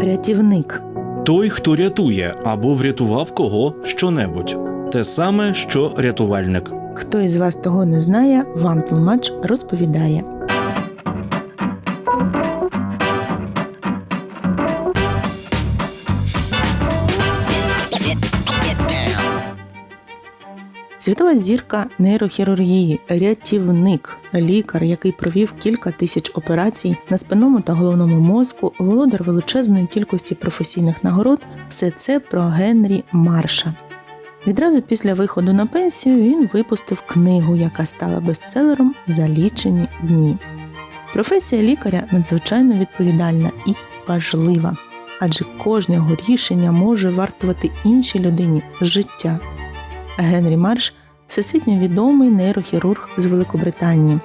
Рятівник. Той, хто рятує або врятував кого щонебудь. Те саме, що рятувальник. Хто із вас того не знає, вам тлумач розповідає. Світова зірка нейрохірургії, рятівник, лікар, який провів кілька тисяч операцій на спинному та головному мозку, володар величезної кількості професійних нагород. Все це про Генрі Марша. Відразу після виходу на пенсію він випустив книгу, яка стала бестселером за лічені дні. Професія лікаря надзвичайно відповідальна і важлива, адже кожне його рішення може вартувати іншій людині життя. Генрі Марш всесвітньо відомий нейрохірург з Великобританії.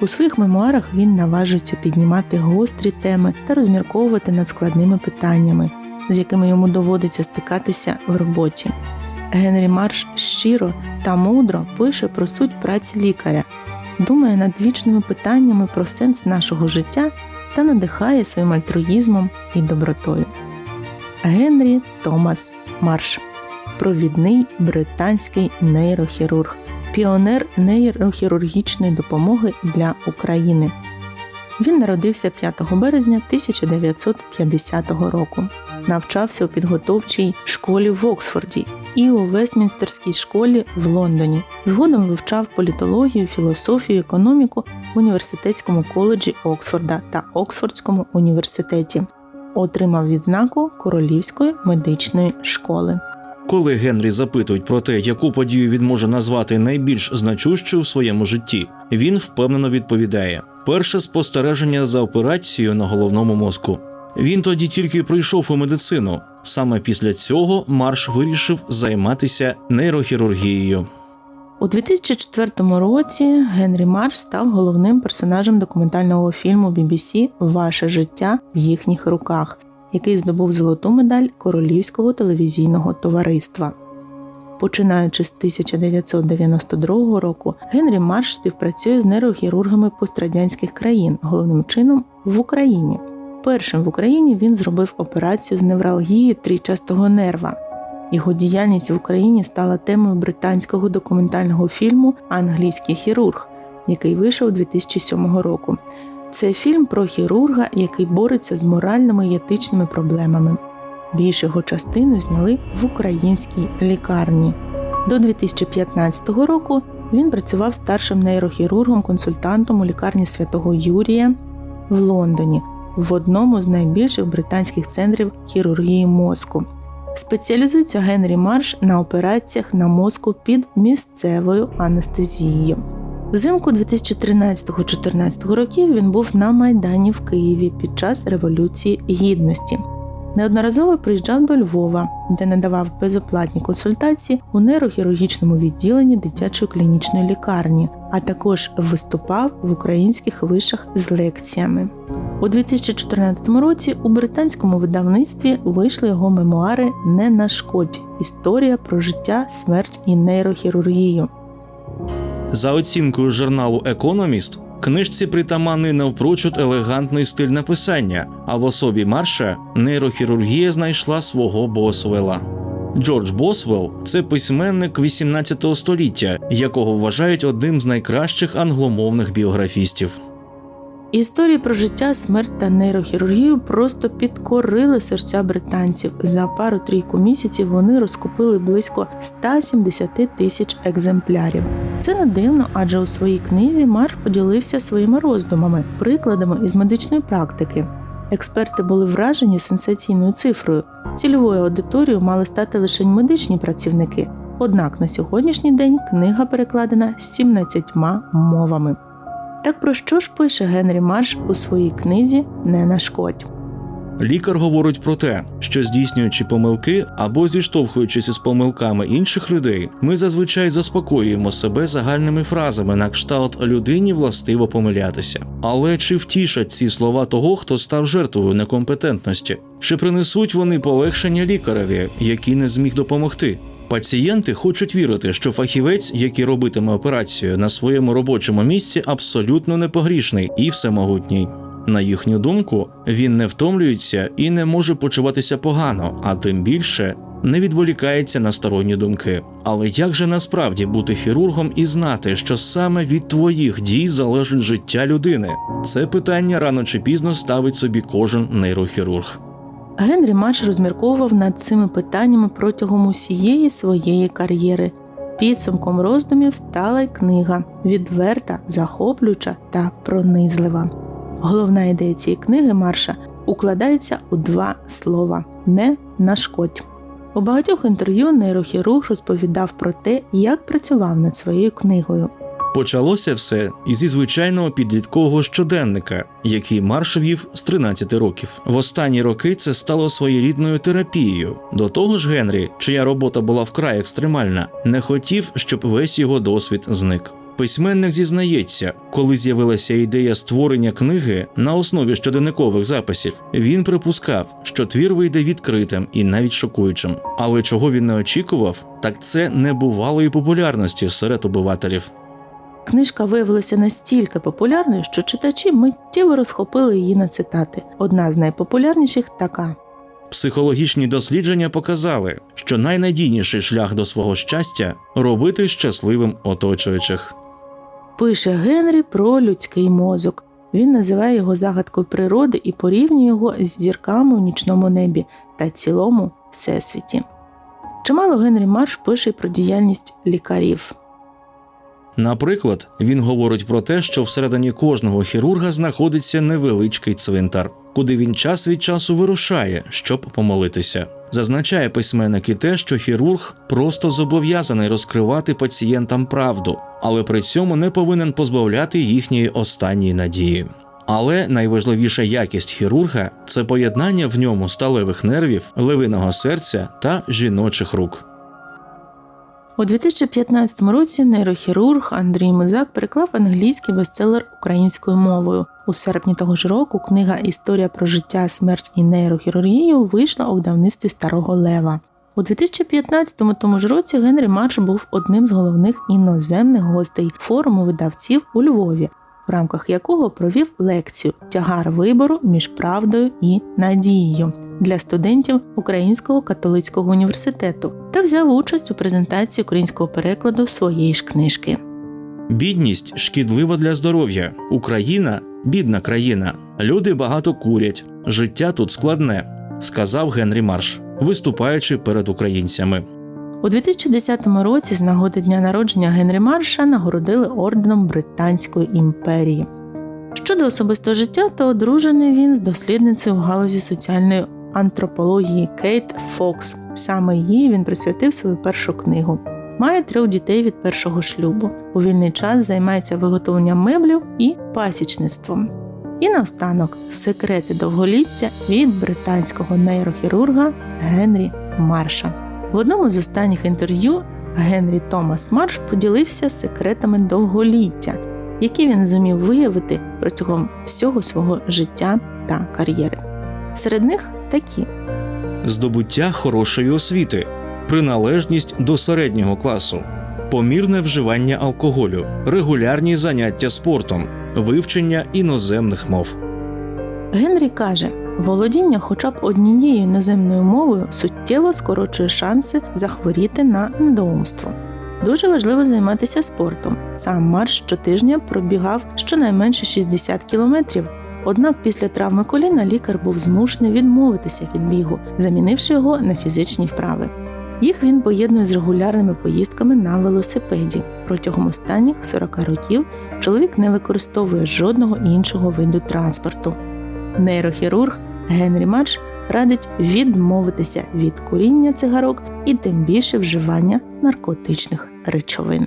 У своїх мемуарах він наважується піднімати гострі теми та розмірковувати над складними питаннями, з якими йому доводиться стикатися в роботі. Генрі Марш щиро та мудро пише про суть праці лікаря, думає над вічними питаннями про сенс нашого життя та надихає своїм альтруїзмом і добротою. Генрі Томас Марш провідний британський нейрохірург, піонер нейрохірургічної допомоги для України. Він народився 5 березня 1950 року. Навчався у підготовчій школі в Оксфорді і у Вестмінстерській школі в Лондоні. Згодом вивчав політологію, філософію, економіку в університетському коледжі Оксфорда та Оксфордському університеті. Отримав відзнаку Королівської медичної школи. Коли Генрі запитують про те, яку подію він може назвати найбільш значущою в своєму житті, він впевнено відповідає: перше спостереження за операцією на головному мозку. Він тоді тільки прийшов у медицину. Саме після цього Марш вирішив займатися нейрохірургією. У 2004 році Генрі Марш став головним персонажем документального фільму BBC Ваше життя в їхніх руках, який здобув золоту медаль Королівського телевізійного товариства. Починаючи з 1992 року, Генрі Марш співпрацює з нейрохірургами пострадянських країн, головним чином в Україні. Першим в Україні він зробив операцію з невралгії трічастого нерва. Його діяльність в Україні стала темою британського документального фільму Англійський хірург, який вийшов 2007 року. Це фільм про хірурга, який бореться з моральними і етичними проблемами. Більш його частину зняли в українській лікарні. До 2015 року він працював старшим нейрохірургом-консультантом у лікарні святого Юрія в Лондоні в одному з найбільших британських центрів хірургії мозку. Спеціалізується Генрі Марш на операціях на мозку під місцевою анестезією. Взимку 2013-14 років він був на Майдані в Києві під час Революції Гідності. Неодноразово приїжджав до Львова, де надавав безоплатні консультації у нейрохірургічному відділенні дитячої клінічної лікарні, а також виступав в українських вишах з лекціями. У 2014 році у британському видавництві вийшли його мемуари Не на шкоді. Історія про життя, смерть і нейрохірургію. За оцінкою журналу Економіст, книжці притаманний навпрочуд елегантний стиль написання, а в особі Марша нейрохірургія знайшла свого Босвела. Джордж Босвелл це письменник 18 століття, якого вважають одним з найкращих англомовних біографістів. Історії про життя, смерть та нейрохірургію просто підкорили серця британців. За пару-трійку місяців вони розкупили близько 170 тисяч екземплярів. Це не дивно, адже у своїй книзі Марш поділився своїми роздумами, прикладами із медичної практики. Експерти були вражені сенсаційною цифрою. Цільовою аудиторією мали стати лише медичні працівники. Однак на сьогоднішній день книга перекладена 17 мовами. Так про що ж пише Генрі Марш у своїй книзі Не нашкодь? Лікар говорить про те, що здійснюючи помилки або зіштовхуючись із помилками інших людей, ми зазвичай заспокоюємо себе загальними фразами на кшталт людині властиво помилятися. Але чи втішать ці слова того, хто став жертвою некомпетентності? Чи принесуть вони полегшення лікареві, який не зміг допомогти? Пацієнти хочуть вірити, що фахівець, який робитиме операцію на своєму робочому місці, абсолютно непогрішний і всемогутній. На їхню думку, він не втомлюється і не може почуватися погано, а тим більше не відволікається на сторонні думки. Але як же насправді бути хірургом і знати, що саме від твоїх дій залежить життя людини? Це питання рано чи пізно ставить собі кожен нейрохірург. Генрі Марш розмірковував над цими питаннями протягом усієї своєї кар'єри. Підсумком роздумів стала й книга відверта, захоплююча та пронизлива. Головна ідея цієї книги Марша укладається у два слова не нашкодь. У багатьох інтерв'ю нейрохірург розповідав про те, як працював над своєю книгою. Почалося все ізі звичайного підліткового щоденника, який Марш вів з 13 років. В останні роки це стало своєрідною терапією. До того ж, Генрі, чия робота була вкрай екстремальна, не хотів, щоб весь його досвід зник. Письменник зізнається, коли з'явилася ідея створення книги на основі щоденникових записів, він припускав, що твір вийде відкритим і навіть шокуючим. Але чого він не очікував, так це небувалої популярності серед обивателів. Книжка виявилася настільки популярною, що читачі миттєво розхопили її на цитати. Одна з найпопулярніших така. Психологічні дослідження показали, що найнадійніший шлях до свого щастя робити щасливим оточуючих. Пише Генрі про людський мозок. Він називає його загадкою природи і порівнює його з зірками у нічному небі та цілому всесвіті. Чимало Генрі Марш пише про діяльність лікарів. Наприклад, він говорить про те, що всередині кожного хірурга знаходиться невеличкий цвинтар, куди він час від часу вирушає, щоб помолитися. Зазначає письменник і те, що хірург просто зобов'язаний розкривати пацієнтам правду, але при цьому не повинен позбавляти їхньої останньої надії. Але найважливіша якість хірурга це поєднання в ньому сталевих нервів, левиного серця та жіночих рук. У 2015 році нейрохірург Андрій Мизак переклав англійський бестселер українською мовою. У серпні того ж року книга Історія про життя, смерть і нейрохірургію вийшла у видавництві Старого Лева. У 2015 тому ж році Генрі Марш був одним з головних іноземних гостей форуму видавців у Львові, в рамках якого провів лекцію Тягар вибору між правдою і надією для студентів Українського католицького університету та взяв участь у презентації українського перекладу своєї ж книжки. Бідність шкідлива для здоров'я. Україна бідна країна. Люди багато курять. Життя тут складне, сказав Генрі Марш, виступаючи перед українцями. У 2010 році з нагоди дня народження Генрі Марша нагородили орденом Британської імперії. Щодо особистого життя, то одружений він з дослідницею в галузі соціальної антропології Кейт Фокс. Саме їй він присвятив свою першу книгу. Має трьох дітей від першого шлюбу. У вільний час займається виготовленням меблів і пасічництвом. І наостанок секрети довголіття від британського нейрохірурга Генрі Марша. В одному з останніх інтерв'ю Генрі Томас Марш поділився секретами довголіття, які він зумів виявити протягом всього свого життя та кар'єри. Серед них такі: здобуття хорошої освіти, приналежність до середнього класу, помірне вживання алкоголю, регулярні заняття спортом, вивчення іноземних мов. Генрі каже, володіння хоча б однією іноземною мовою суттєво скорочує шанси захворіти на недоумство. Дуже важливо займатися спортом. Сам Марш щотижня пробігав щонайменше 60 кілометрів. Однак після травми коліна лікар був змушений відмовитися від бігу, замінивши його на фізичні вправи. Їх він поєднує з регулярними поїздками на велосипеді. Протягом останніх 40 років чоловік не використовує жодного іншого виду транспорту. Нейрохірург Генрі Марш радить відмовитися від куріння цигарок і тим більше вживання наркотичних речовин.